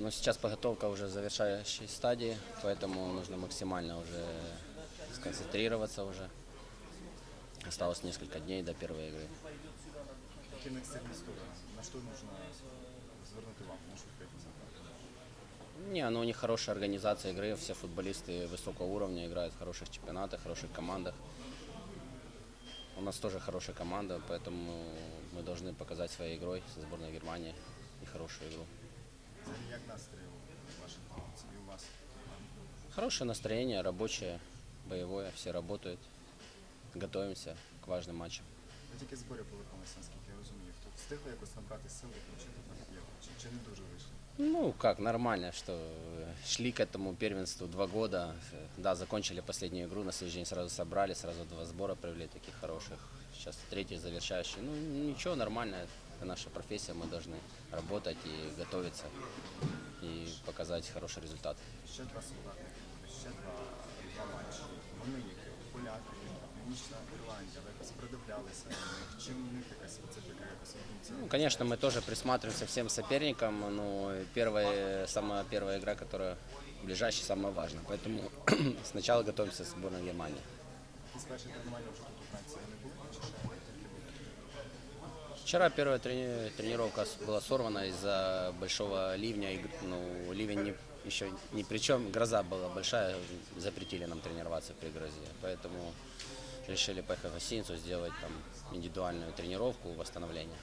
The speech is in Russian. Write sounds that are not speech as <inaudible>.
Но сейчас подготовка уже в завершающей стадии, поэтому нужно максимально уже сконцентрироваться уже. Осталось несколько дней до первой игры. Які найсильні сторони? На що можна звернути вам нашу фітнес? Не, ну у них хорошая организация игры, все футболисты высокого уровня играют в хороших чемпионатах, хороших командах. У нас тоже хорошая команда, поэтому мы должны показать своей игрой со сборной Германии и хорошую игру. Взагалі, як настрій у ваших хлопців і у вас? Хорошее настроение, рабочее, боевое, все работают. Готовимся к важным матчам. Ви тільки зборі повернулися, наскільки я розумію. Тут встигли якось набрати сили, включити там є, чи, чи не дуже вийшло? Ну, как, нормально, что э, шли к этому первенству два года. Э, Да, закончили последнюю игру, на следующий день сразу собрали, сразу два сбора провели таких хороших. Сейчас третий завершающий. Ну, ничего, нормально. Это наша профессия, мы должны работать и готовиться, и показать хороший результат. Ще два солдати, ще два, два матчі. Вони які поляки, Північна Ірландія, ви якось придивлялися до них. Чим у них якась специфіка якось Ну, відмінця? конечно, мы тоже присматриваемся к всем соперникам, но первая, самая первая игра, которая ближайшая, самая важная. Поэтому <clears throat> сначала готовимся с сборной Германии. Із перших тренувань вже тут у Франції не було, чи ще тільки буде? Вчера первая трени- тренировка с- была сорвана из-за большого ливня. и г- Ну, ливень не, еще ни при чем, гроза была большая, запретили нам тренироваться при грозе. Поэтому решили поехать в гостиницу, сделать там индивидуальную тренировку, восстановление.